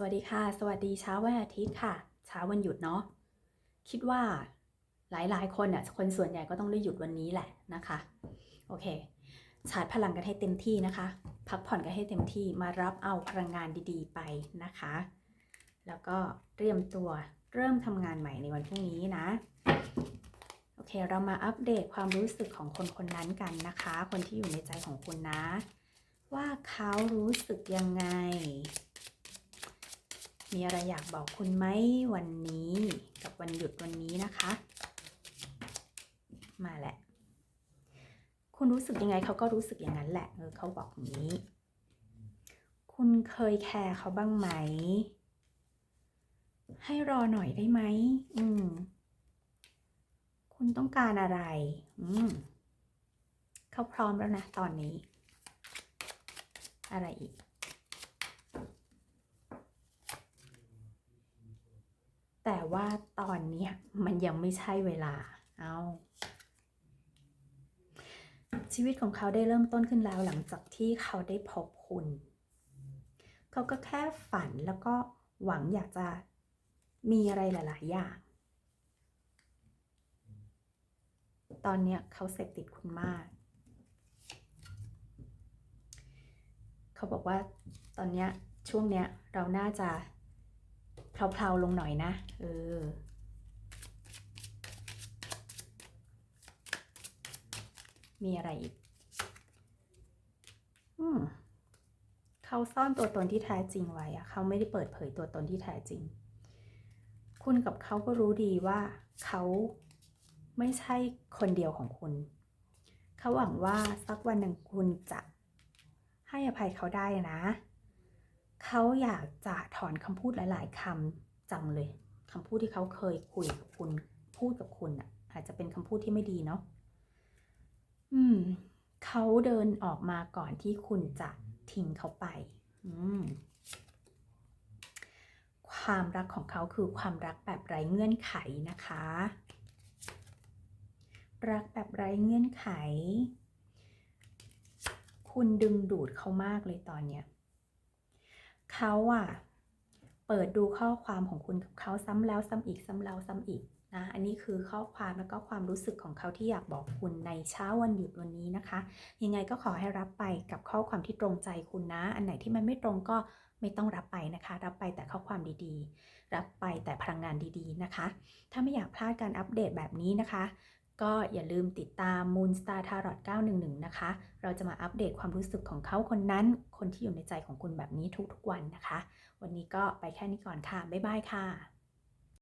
สวัสดีค่ะ สวัสดีเช้าวันอาทิตย์ค่ะ เช้าวันหยุดเนาะคิดว่าหลายๆ คนอะคนส่วนใหญ่ก็ต้องได้หยุดวันนี้แหละนะคะ โอเค ชาร์จพลังกันให้เต็มที่นะคะ พักผ่อนกันให้เต็มที่มารับเอาพลังงานดีๆ ไปนะคะ แล้วก็เตรียมตัวเริ่มทำงานใหม่ในวันพรุ่งนี้นะ โอเค เรามาอัปเดตความรู้สึกของคนคนนั้นกันนะคะ คนที่อยู่ในใจของคุณนะ ว่าเขารู้สึกยังไง มีอะไรอยากบอกคุณไหมวันนี้กับวันหยุดวันนี้นะคะ มาแหละ คุณรู้สึกยังไงเขาก็รู้สึกอย่างนั้นแหละเออเขาบอกนี้ คุณเคยแคร์เขาบ้างไหม ให้รอหน่อยได้ไหมอืม คุณต้องการอะไร อืมเขาพร้อมแล้วนะตอนนี้ อะไรอีก แต่ ว่าตอนนี้มันยังไม่ใช่เวลา เอาชีวิตของเขาได้เริ่มต้นขึ้นแล้วหลังจากที่เขาได้พบคุณ เขาก็แค่ฝันแล้วก็หวังอยากจะมีอะไรหลาย ๆ อย่าง ตอนนี้เขาเสพติดคุณมาก เขาบอกว่าตอนนี้ช่วงเนี้ยเราน่าจะ เพลาๆลงหน่อยนะเออมีอะไรอีก อืม เขาซ่อนตัวตนที่แท้จริงไว้อะเขาไม่ได้เปิดเผยตัวตนที่แท้จริง คุณกับเขาก็รู้ดีว่าเขาไม่ใช่คนเดียวของคุณ เขาหวังว่าสักวันหนึ่งคุณจะให้อภัยเขาได้นะ เขาอยากจะถอนคำพูดหลาย ๆคำจังเลยคำพูดที่เขาเคยคุยกับคุณพูดกับคุณอะ อาจจะเป็นคำพูดที่ไม่ดีเนาะอืมเขาเดินออกมาก่อนที่คุณจะทิ้งเขาไป อืมความรักของเขาคือความรักแบบไร้เงื่อนไขนะคะ รักแบบไร้เงื่อนไข คุณดึงดูดเขามากเลยตอนเนี้ย เขาอะเปิดดูข้อความของคุณกับเขาซ้ำแล้วซ้ำอีกซ้ำแล้วซ้ำอีกนะอันนี้คือข้อความแล้วก็ความรู้สึกของเขาที่อยากบอกคุณในเช้าวันหยุดวันนี้นะคะ ยังไงก็ขอให้รับไปกับข้อความที่ตรงใจคุณนะ อันไหนที่มันไม่ตรงก็ไม่ต้องรับไปนะคะ รับไปแต่ข้อความดีๆ รับไปแต่พลังงานดีๆนะคะ ถ้าไม่อยากพลาดการอัปเดตแบบนี้นะคะ ก็อย่าลืมติดตาม Moonstar Tarot 911 นะคะ เราจะมาอัปเดตความรู้สึกของเขาคนนั้น คนที่อยู่ในใจของคุณแบบนี้ทุกๆวันนะคะ วันนี้ก็ไปแค่นี้ก่อนค่ะ บ๊ายบายค่ะ